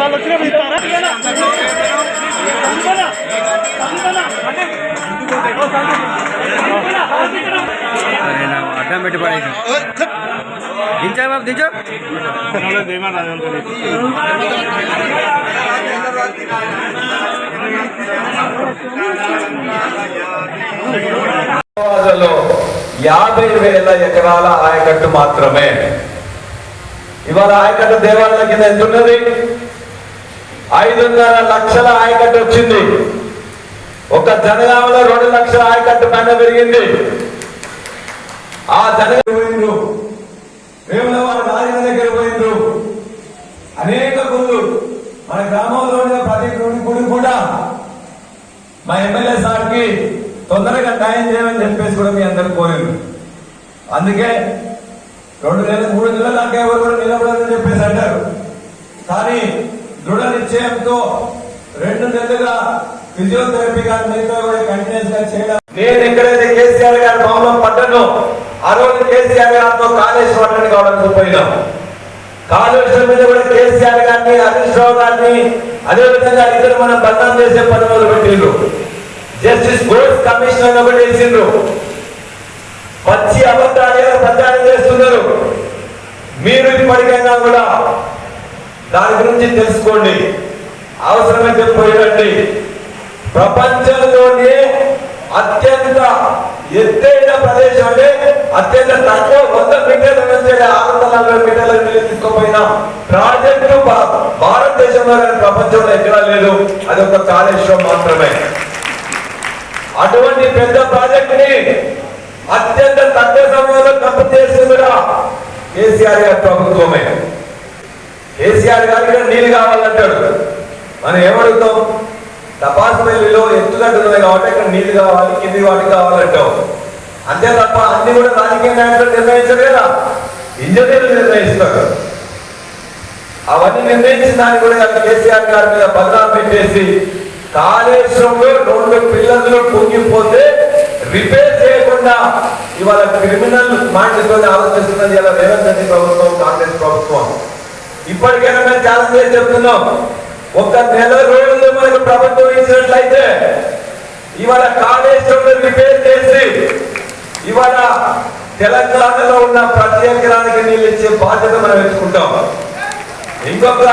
వాళ్ళు వచ్చినప్పుడు ఇస్తారా అడ్డం పెట్టి పడేసి. దించా బాబు దించు. యాభై వేల ఎకరాల ఆయకట్టు మాత్రమే. ఇవాళ ఆయకట్టు దేవాలయం కింద ఎంత ఉన్నది? ఐదున్నర లక్షల ఆయకట్టు వచ్చింది. ఒక జనగామలో రెండు లక్షల ఆయకట్టు పైన పెరిగింది. ఆ జనగ పోయిండ్రు. వేములవారి రాజన్న దగ్గర పోయిండ్రు. అనేక గుళ్ళు మన గ్రామంలోనే ప్రతి గుడి గుడి కూడా మా ఎమ్మెల్యే సార్కి తొందరగా న్యాయం చేయమని చెప్పేసి కూడా మీ అందరు కోరింది అందుకే రెండు నెలలు మూడు నెలలు దాకా ఎవరు కూడా నిలబడదని చెప్పేసి అంటారు. కానీ దృఢ నిశ్చయంతో రెండు నెలలుగా ఫిజియోథెరపీ గారి మిగతా కూడా కంటిన్యూస్గా చేయడం. నేను ఎక్కడైతే కేసీఆర్ గారి భవనం పడ్డానో ఆ రోజు కేసీఆర్ గారితో కాళేశ్వరం అటెండ్ కావడానికి పోయినాం. కాళేశ్వరం మీద కూడా కేసీఆర్ గారిని హరీష్ రావు గారిని అదేవిధంగా ఇద్దరు మనం బద్నాం చేసే పని మొదలు పెట్టిండ్రు. జస్టిస్ బోర్డ్ కమిషనర్ ఒకటి వేసిండ్రు. పచ్చి అబద్ధాలు ప్రచారం చేస్తున్నారు. మీరు ఇప్పటికైనా కూడా దాని గురించి తెలుసుకోండి. అవసరమైతే పోయినండి ప్రపంచంలోనే అత్యంత ఎత్తైన ప్రదేశం అంటే అత్యంత తక్కువ వంద మీటర్ల నుంచి ఆరు వందల నలభై మీటర్ల నీళ్ళు తీసుకుపోయిన ప్రాజెక్టు భా- భారతదేశంలో ప్రపంచంలో ఎక్కడా లేదు. అది ఒక కాళేశ్వరం మాత్రమే. అటువంటి పెద్ద ప్రాజెక్ట్ని అత్యంత తక్కువ సమయంలో కంప్లీట్ చేసింది కూడా కేసీఆర్ గారి ప్రభుత్వమే. కేసీఆర్ గారికి నీళ్ళు కావాలంటాడు. మనం ఏమడుగుతాం? తపాసుపల్లిలో ఎత్తుగడ్డలు ఉన్నాయి కాబట్టి ఇక్కడ నీళ్ళు కావాలి కింది వాటికి కావాలంటాం. అంతే తప్ప అన్ని కూడా రాజకీయ నాయకులు నిర్ణయించరు కదా. ఇంజనీర్లు నిర్ణయిస్తారు. అవన్నీ నిర్ణయించిన దాన్ని కూడా ఇవాళ కేసీఆర్ గారి మీద బదనాం పెట్టేసి కాళేశ్వరంలో రెండు పిల్లలు పొంగిపోతే రిపేర్ చేయకుండా ఇవాళ క్రిమినల్ మైండ్తో ఆలోచిస్తున్నది ఇలా రేవంత్ రెడ్డి ప్రభుత్వం కాంగ్రెస్ ప్రభుత్వం. ఇప్పటికైనా మేము చాలా చేసి చెప్తున్నాం. ఒక నెల రోజులు మనకు ప్రభుత్వం ఇచ్చినట్లయితే ఇవాళ కాళేశ్వరం రిపేర్ చేసి ఇవాళ తెలంగాణలో ఉన్న ప్రతి ఎకరానికి నీళ్ళు ఇచ్చే బాధ్యత మనం ఎంచుకుంటాం. ఇంకొక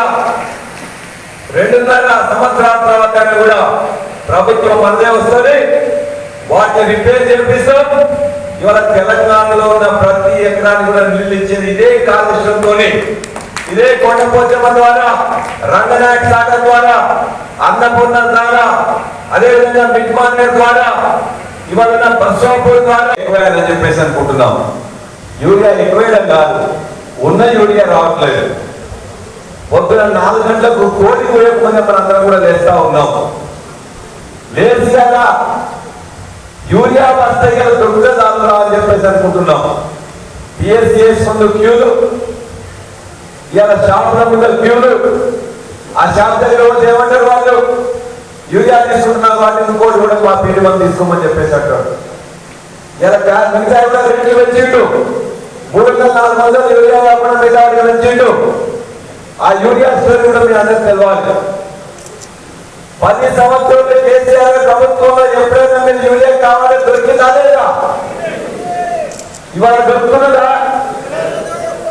రెండున్నర సంవత్సరాల తర్వాత కూడా ప్రభుత్వం మనదే వస్తుంది. వాటిని రిపేర్ చేపిస్తాం. ఇవాళ తెలంగాణలో ఉన్న ప్రతి ఎకరానికి కూడా నీళ్ళు ఇచ్చేది ఇదే కాలుష్యంతోనే ఇదే కొండపోచమ్మ ద్వారా రంగనాయక సాగర్ ద్వారా అన్నపూర్ణ ద్వారా అదేవిధంగా మిడ్ మార్కెట్ ద్వారా ఇవాళ ఉన్న ద్వారా. ఎక్కువైందని చెప్పేసి అనుకుంటున్నాం. యూరియా ఎక్కువేయడం కాదు ఉన్న యూరియా రావట్లేదు. పొద్దున నాలుగు గంటలకు కోడి కోయకుండా మనందరం కూడా లేస్తా ఉన్నాం. లేచి కదా యూరియా వస్తాయి కదా అని చెప్పేసి అనుకుంటున్నాం. పిఎస్సిఎస్ ముందు క్యూలు. ఇవాళ షాపుల ముందు క్యూలు ఆ షాప్ దగ్గర వచ్చి ఏమంటారు వాళ్ళు? యూరియా తీసుకుంటున్నారు వాటిని ఇంకోటి కూడా మా పీడి మనం తీసుకోమని చెప్పేసి అంటాడు ఇలా మిగతా కూడా రేట్లు పెంచిండు మూడు వందల నాలుగు వందలు యూరియా కాకుండా మిగతా వాటికి పెంచిండు ఆ యూరియా స్టోరీ కూడా మీ అందరికి తెలవాలి. పది సంవత్సరాలు కేసీఆర్ ప్రభుత్వంలో ఎప్పుడైనా మీరు యూరియా కావాలని దొరికిందా లేదా? ఇవాళ దొరుకుతున్నదా ఇవాళ దొరుకుతున్నదా కేసీఆర్ గారు